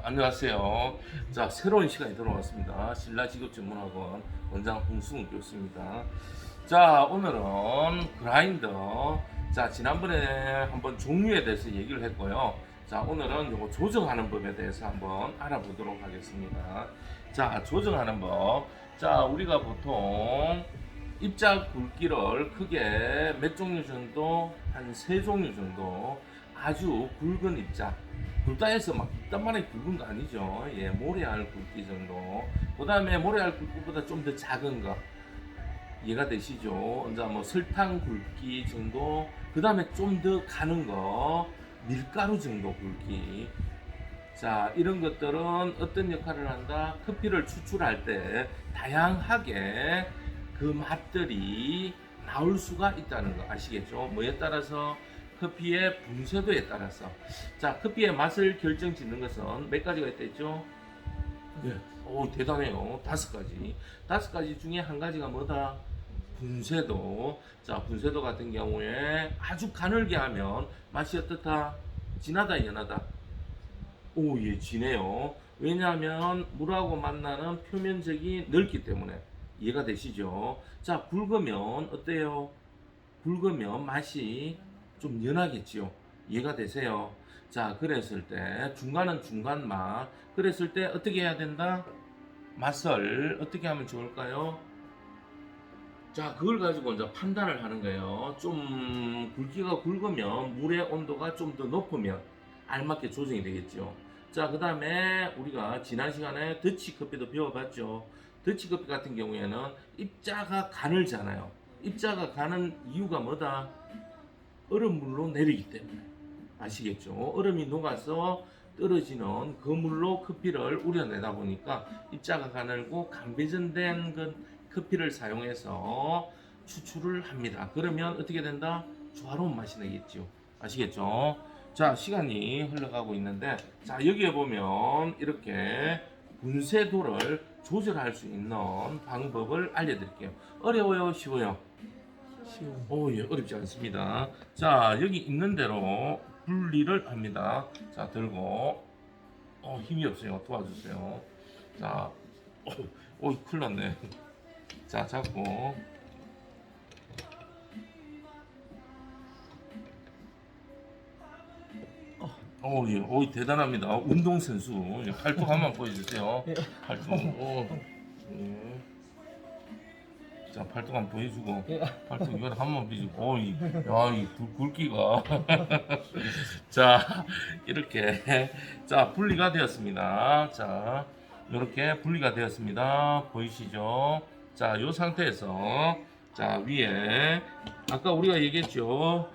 자, 안녕하세요. 자, 새로운 시간이 돌아왔습니다. 신라 직업전문학원 원장 홍승우 교수입니다. 자, 오늘은 그라인더. 자, 지난번에 한번 종류에 대해서 얘기를 했고요. 자, 오늘은 요거 조정하는 법에 대해서 한번 알아보도록 하겠습니다. 자, 조정하는 법. 자, 우리가 보통 입자 굵기를 크게 몇 종류 정도? 한 세 종류 정도. 아주 굵은 입자. 굵다 해서 막 이딴만에 굵은 거 아니죠. 예, 모래알 굵기 정도. 그 다음에 모래알 굵기보다 좀 더 작은 거. 이해가 되시죠? 이제 뭐 설탕 굵기 정도. 그 다음에 좀 더 가는 거. 밀가루 정도 굵기. 자, 이런 것들은 어떤 역할을 한다? 커피를 추출할 때 다양하게 그 맛들이 나올 수가 있다는 거 아시겠죠? 뭐에 따라서 커피의 분쇄도에 따라서 자 커피의 맛을 결정짓는 것은 몇 가지가 있다 했죠? 예. 오 대단해요. 다섯 가지. 다섯 가지 중에 한 가지가 뭐다? 분쇄도. 자 분쇄도 같은 경우에 아주 가늘게 하면 맛이 어떻다? 진하다 연하다? 오 예 진해요. 왜냐하면 물하고 만나는 표면적이 넓기 때문에 이해가 되시죠? 자 굵으면 어때요? 굵으면 맛이 좀 연하겠지요. 이해가 되세요? 자, 그랬을 때 중간은 중간 맛. 그랬을 때 어떻게 해야 된다? 맛을 어떻게 하면 좋을까요? 자, 그걸 가지고 이제 판단을 하는 거예요. 좀 굵기가 굵으면 물의 온도가 좀 더 높으면 알맞게 조정이 되겠죠. 자, 그 다음에 우리가 지난 시간에 더치 커피도 배워봤죠. 더치 커피 같은 경우에는 입자가 가늘잖아요. 입자가 가는 이유가 뭐다? 얼음물로 내리기 때문에 아시겠죠? 얼음이 녹아서 떨어지는 그 물로 커피를 우려내다 보니까 입자가 가늘고 강배전된 그 커피를 사용해서 추출을 합니다. 그러면 어떻게 된다? 조화로운 맛이 나겠죠. 아시겠죠? 자 시간이 흘러가고 있는데 자 여기에 보면 이렇게 분쇄도를 조절할 수 있는 방법을 알려드릴게요. 어려워요? 쉬워요? 쉬워. 오, 예, 어렵지 않습니다. 자, 여기 있는 대로 분리를 합니다. 자, 들고. 어, 힘이 없어요. 도와주세요. 자, 어, 오, 큰일 났네. 자, 잡고. 오, 예, 오, 대단합니다. 운동선수. 예, 팔뚝 한번 보여주세요. 팔뚝. 오, 예. 자, 팔뚝 한번 보여주고. 예. 팔뚝 이걸 한번 비주고. 어이 야이 굵기가. 자 이렇게. 자 분리가 되었습니다. 자 이렇게 분리가 되었습니다. 보이시죠? 자이 상태에서 자 위에. 아까 우리가 얘기했죠?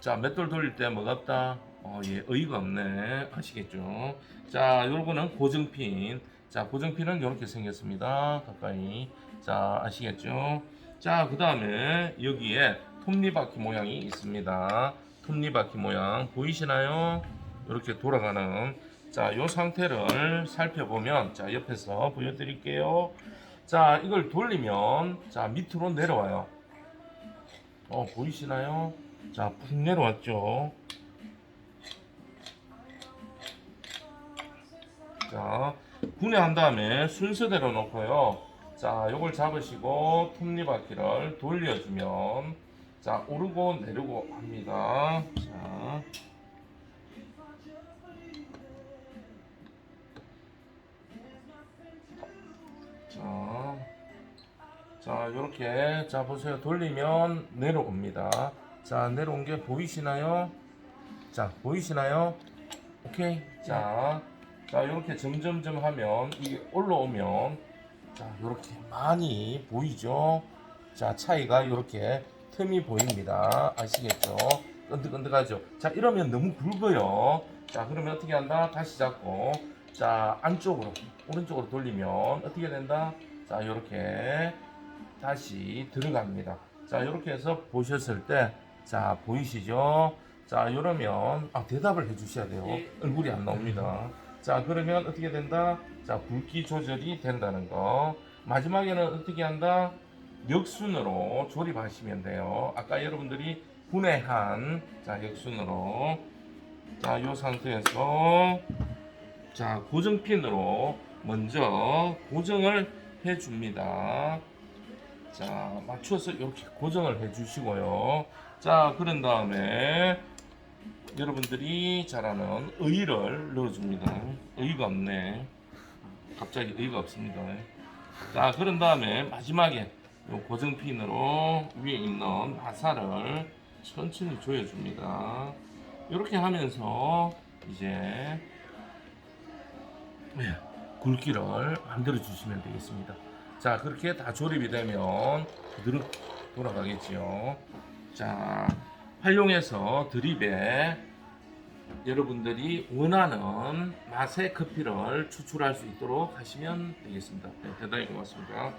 자 맷돌 돌릴 때 뭐가 없다? 어 예 의의가 없네. 아시겠죠? 자 요거는 고정핀 자 고정핀은 이렇게 생겼습니다 가까이 자 아시겠죠 자, 그 다음에 여기에 톱니바퀴 모양이 있습니다. 톱니바퀴 모양 보이시나요? 이렇게 돌아가는 자, 이 상태를 살펴보면 자, 옆에서 보여드릴게요. 자, 이걸 돌리면 자, 밑으로 내려와요. 어, 보이시나요? 자, 푹 내려왔죠. 자, 분해한 다음에 순서대로 놓고요. 자, 요걸 잡으시고 톱니바퀴를 돌려주면 자, 오르고 내리고 합니다. 자. 자. 자, 요렇게 자 보세요. 돌리면 내려옵니다. 자, 내려온 게 보이시나요? 자, 보이시나요? 오케이. 자. 자, 이렇게 점점점 하면 이게 올라오면 자, 이렇게 많이 보이죠? 자, 차이가 이렇게 틈이 보입니다. 아시겠죠? 끈득끈득하죠? 자, 이러면 너무 굵어요. 자, 그러면 어떻게 한다? 다시 잡고, 자, 안쪽으로, 오른쪽으로 돌리면 어떻게 된다? 자, 이렇게 다시 들어갑니다. 자, 이렇게 해서 보셨을 때, 자, 보이시죠? 자, 이러면, 아, 대답을 해 주셔야 돼요. 예. 얼굴이 안 나옵니다. 자, 그러면 어떻게 된다? 자, 굵기 조절이 된다는 거. 마지막에는 어떻게 한다? 역순으로 조립하시면 돼요. 아까 여러분들이 분해한 자, 역순으로 자, 요 상태에서 자 고정핀으로 먼저 고정을 해 줍니다. 자 맞춰서 이렇게 고정을 해 주시고요. 자 그런 다음에 여러분들이 잘 아는 의를 넣어줍니다. 의가 없네. 갑자기 의가 없습니다. 자 그런 다음에 마지막에 요 고정핀으로 위에 있는 마사를 천천히 조여줍니다. 이렇게 하면서 이제 네, 굵기를 만들어 주시면 되겠습니다. 자 그렇게 다 조립이 되면 그대로 돌아가겠지요. 자 활용해서 드립에 여러분들이 원하는 맛의 커피를 추출할 수 있도록 하시면 되겠습니다. 네, 대단히 고맙습니다.